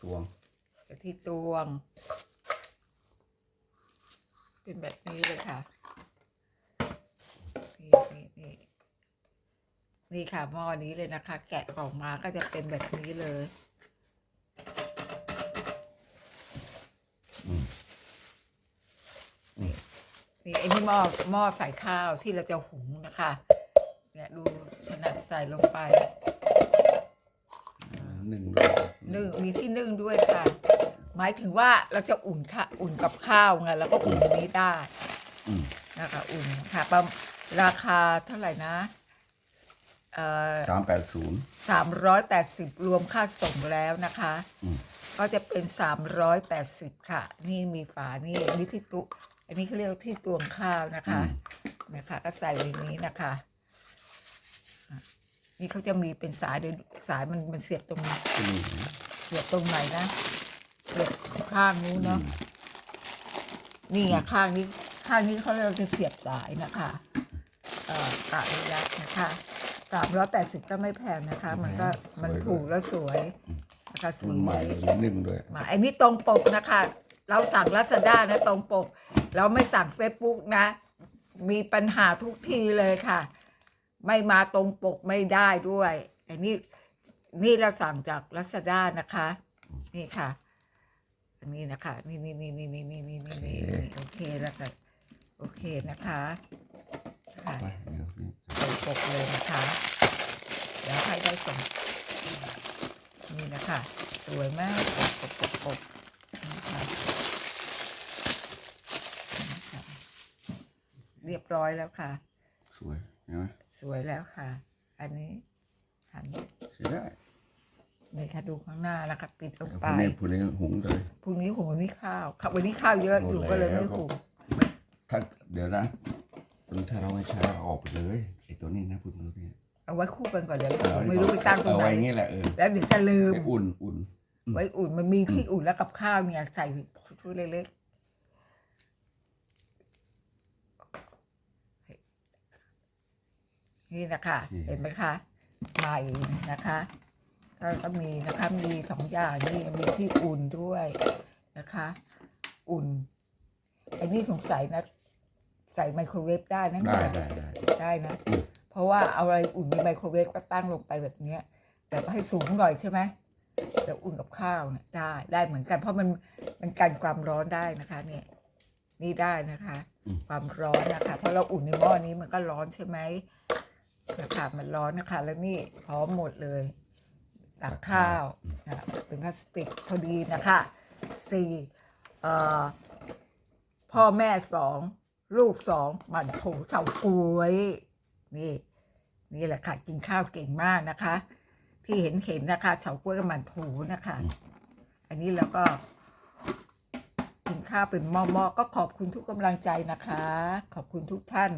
ตวงกะทิตวง เป็นแบบนี้เลยค่ะ นี่นี่นี่นี่ค่ะหม้อนี้เลยนะคะ แกะออกมาก็จะเป็นแบบนี้เลยอืมนี่ไอ้นี่หม้อหม้อใส่ข้าวที่เราจะหุงนะคะ เนี่ยดูขนาดใส่ลงไป หนึ่งด้วยนึ่งมีที่นึ่งด้วยค่ะ หมายถึงว่าเราจะอุ่นค่ะอุ่นกับข้าวไงแล้วก็อุ่นอันนี้ได้อืมนะคะอุ่นค่ะประมาณราคาเท่าไหร่นะเอ่อสามแปดศูนย์ สามร้อยแปดสิบรวมค่าส่งแล้วนะคะ อืม ก็จะเป็นสามร้อยแปดสิบค่ะ นี่มีฝานี่นี่ที่ตุอันนี้เขาเรียกที่ตวงข้าวนะคะนะคะ ก็ใส่ในนี้นะคะอะ นี่เขาจะมีเป็นสายเดี๋ยวสายมันมันเสียบตรงนี้ที่นี่นะเสียบตรงไหนนะเสียบข้างนู้นเนาะนี่ไงข้างนี้ข้างนี้เขาเราจะเสียบสายนะคะเอ่อกะระยะนะคะสามร้อยแปดสิบก็ไม่แพงนะคะ มันก็มันถูกแล้วสวยนะคะสีมันใหม่นี้เลยหนึ่งด้วย มาอันนี้ตรงปกนะคะ เราสั่งลัซาด้านะตรงปก เราไม่สั่งเฟซบุ๊กนะ มีปัญหาทุกทีเลยค่ะ ไม่มาตรงปกไม่ได้ด้วยอันนี้นี่เราสั่งจากลัซาด้านะคะ นี่ค่ะอันนี้นะคะนี่นี่นี่นี่นี่นี่นี่นี่นี่โอเคแล้วก็โอเคนะคะค่ะปเดี๋ยวนี่ตรงปกเลยนะคะแล้วให้ได้สองนี่นะคะสวยมากปกปกปกปกนะคะนะเรียบร้อยแล้วค่ะ สวย ห็นไหมสวยแล้วค่ะ อันนี้หันใช้ได้นี่ค่ะดูข้างหน้าแล้วค่ะปิดลงเดี๋ยวไปพรุ่งนี้พรุ่งนี้หุงเลยพรุ่งนี้หุงวันนี้ข้าวครับวันนี้ข้าวเยอะอยู่ก็เลยไม่หุงถ้าเดี๋ยวนะตรงนี้ถ้าเราไม่ใช้เราเอาออกไปเลยไอ้ตัวนี้นะพุ่งตัวนี้เอาไว้คู่กันก่อนเดี๋ยวเออไม่รู้ไปตั้งตรงเอาไหนไว้อย่างงี้แหละเออแล้วเดี๋ยวจะลืมให้อุ่นอุ่น ไว้อุ่นมันมีที่อุ่นแล้วกับข้าวเนี่ยใส่ถ้วยเล็กๆ นี่นะคะเห็นไหมคะมาอีกนะคะก็ก็มีนะคะมีสองอย่างนี่มีที่อุ่นด้วยนะคะ อุ่นไอ้นี่สงสัยนะ ใส่ไมโครเวฟได้นะได้เนี่ย ได้ได้ ได้นะเพราะว่าเอาอะไรอุ่นในไมโครเวฟก็ตั้งลงไปแบบเนี้ย แต่ให้สูงหน่อยใช่ไหมเดี๋ยวอุ่นกับข้าวเนี่ยได้ได้เหมือนกัน เพราะมันมันกันความร้อนได้นะคะ เนี่ย นี่ได้นะคะ ความร้อนนะคะ เพราะเราอุ่นในหม้อนี้มันก็ร้อนใช่ไหม นะคะมันร้อนนะคะ แล้วนี่พร้อมหมดเลยตักข้าวนะเป็นพลาสติกพอดีนะคะสี่พ่อแม่สองลูกสองมันโถเฉาก๊วยนี่นี่แหละค่ะกินข้าวเก่งมากนะคะ ที่เห็นเห็นนะคะเฉาก๊วยกับมันโถนะคะ อันนี้แล้วก็กินข้าวเป็นหม้อๆก็ขอบคุณทุกกำลังใจนะคะ ขอบคุณทุกท่าน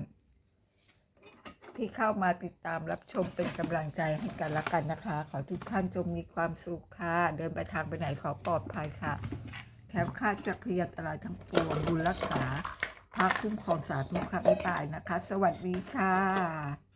ที่เข้ามาติดตามรับชมเป็นกำลังใจให้กันละกันนะคะ ขอทุกท่านจงมีความสุขค่ะ เดินไปทางไปไหนขอปลอดภัยค่ะแคล้วคลาจากพยานตรายทั้งปวงบุญรักษาพระคุ้มครองสาธุค่ะบ๊ายบายนะคะ สวัสดีค่ะ